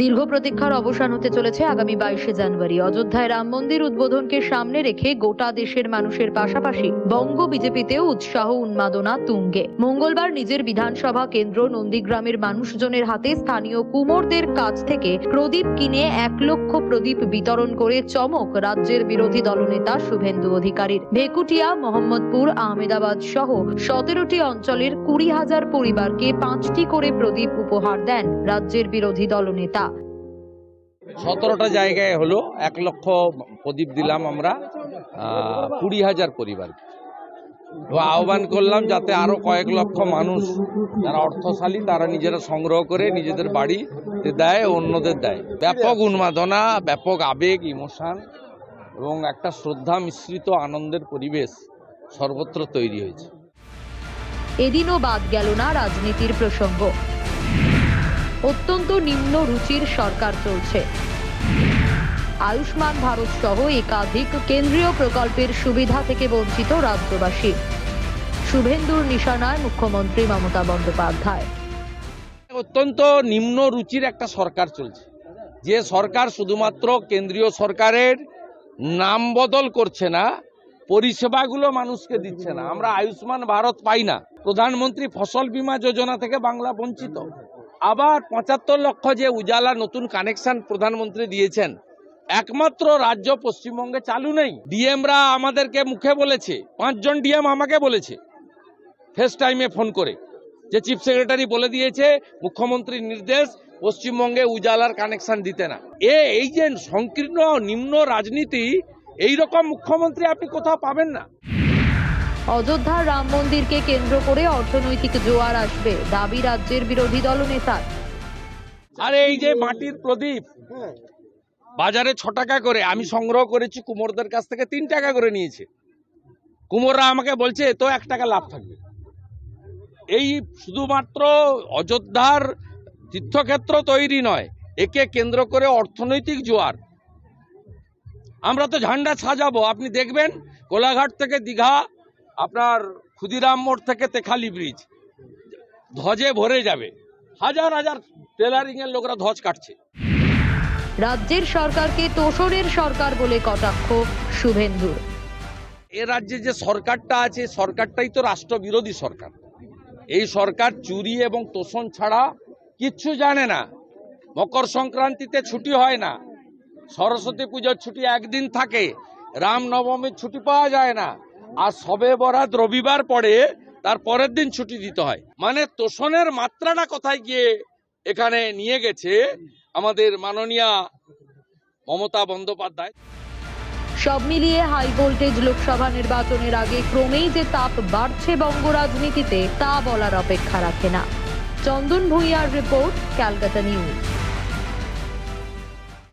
দীর্ঘ প্রতীক্ষার অবসান হতে চলেছে আগামী বাইশে জানুয়ারি। অযোধ্যায় রাম মন্দির উদ্বোধনকে সামনে রেখে গোটা দেশের মানুষের পাশাপাশি বঙ্গ বিজেপিতেও উৎসাহ, উন্মাদনা তুঙ্গে। মঙ্গলবার নিজের বিধানসভা কেন্দ্র নন্দীগ্রামের মানুষজনের হাতে স্থানীয় কুমোরদের কাছ থেকে প্রদীপ কিনে এক লক্ষ প্রদীপ বিতরণ করে চমক রাজ্যের বিরোধী দলনেতা শুভেন্দু অধিকারীর। ভেকুটিয়া, মোহাম্মদপুর, আহমেদাবাদ সহ সতেরোটি অঞ্চলের কুড়ি হাজার পরিবারকে পাঁচটি করে প্রদীপ উপহার দেন রাজ্যের বিরোধী দলনেতা। সতেরোটা জায়গায় হলো এক লক্ষ প্রদীপ দিলাম আমরা কুড়ি হাজার পরিবার। তো আহ্বান করলাম যাতে আরও কয়েক লক্ষ মানুষ যারা অর্থশালী, তারা নিজেরা সংগ্রহ করে নিজেদের বাড়ি দেয়, অন্যদের দেয়। ব্যাপক উন্মাদনা, ব্যাপক আবেগ, ইমোশন এবং একটা শ্রদ্ধা মিশ্রিত আনন্দের পরিবেশ সর্বত্র তৈরি হয়েছে। এদিনও বাদ গেল না রাজনীতির প্রসঙ্গ। অত্যন্ত নিম্ন রুচির সরকার চলছে। আয়ুষ্মান ভারত সহ একাধিক কেন্দ্রীয় প্রকল্পের সুবিধা থেকে বঞ্চিত রাজ্যবাসী। শুভেন্দুর নিশানায় মুখ্যমন্ত্রী মমতা বন্দ্যোপাধ্যায়। অত্যন্ত নিম্ন রুচির একটা সরকার চলছে। যে সরকার শুধুমাত্র কেন্দ্রীয় সরকারের নাম বদল করছে না, পরিষেবাগুলো মানুষকে দিচ্ছে না। আমরা আয়ুষ্মান ভারত পাই না। প্রধানমন্ত্রী ফসল বীমা যোজনা থেকে বাংলা বঞ্চিত। আবার পঁচাত্তর লক্ষ যে উজালা নতুন কানেকশন প্রধানমন্ত্রী দিয়েছেন, একমাত্র রাজ্য পশ্চিমবঙ্গে চালু নেই। ডিএমরা আমাদেরকে মুখে বলেছে, পাঁচজন ডিএম আমাকে বলেছে ফেস টাইমে ফোন করে, যে চিফ সেক্রেটারি বলে দিয়েছে, মুখ্যমন্ত্রীর নির্দেশ, পশ্চিমবঙ্গে উজালার কানেকশন দিতে না। এ, এই যে সংকীর্ণ, নিম্ন রাজনীতি এই রকম মুখ্যমন্ত্রী আপনি কোথাও পাবেন না। অযোধ্যার রাম মন্দিরকে কেন্দ্র করে অর্থনৈতিক জোয়ার আসবে। দাবি রাজ্যের বিরোধী দল দলনেতার আর এই যে মাটির প্রদীপ, বাজারে ছ টাকা করে, আমি সংগ্রহ করেছি, কুমোরদের কাছ থেকে তিন টাকা করে নিয়েছে। কুমোররা আমাকে বলছে তো এক টাকা লাভ থাকবে। এই শুধুমাত্র অযোধ্যার তীর্থক্ষেত্র তৈরি নয়, একে কেন্দ্র করে অর্থনৈতিক জোয়ার। আমরা তো ঝান্ডা সাজাবো, আপনি দেখবেন, কোলাঘাট থেকে দীঘা আপনার ক্ষুদিরাম মোড় থেকে তেখালি ব্রিজ। ধ্বজে ভরে যাবে। হাজার হাজার টেলারিং এর লোকরা ধ্বজ কাটছে। রাজ্যের সরকারকে তোষণের সরকার বলে কটাক্ষ শুভেন্দুর এ রাজ্যে যে সরকারটা আছে সরকারটাই তো রাষ্ট্রবিরোধী সরকার। এই সরকার চুরি এবং তোষণ ছাড়া কিচ্ছু জানে না। মকর সংক্রান্তিতে ছুটি হয় না। সরস্বতী পুজোর ছুটি একদিন থাকে। রামনবমীর ছুটি পাওয়া যায় না। আর সবে বরাত রবিবার পড়ে তার পরের দিন ছুটি দিতে হয়। মানে তোষণের মাত্রাটা কোথায় গিয়ে এখানে নিয়ে গেছে আমাদের মাননীয়া মমতা বন্দ্যোপাধ্যায়? সব মিলিয়ে হাই ভোল্টেজ লোকসভা নির্বাচনের আগে ক্রমেই যে তাপ বাড়ছে বঙ্গ রাজনীতিতে, তা বলার অপেক্ষা রাখে না। চন্দন ভূঁইয়ার রিপোর্ট, ক্যালকাটা নিউজ।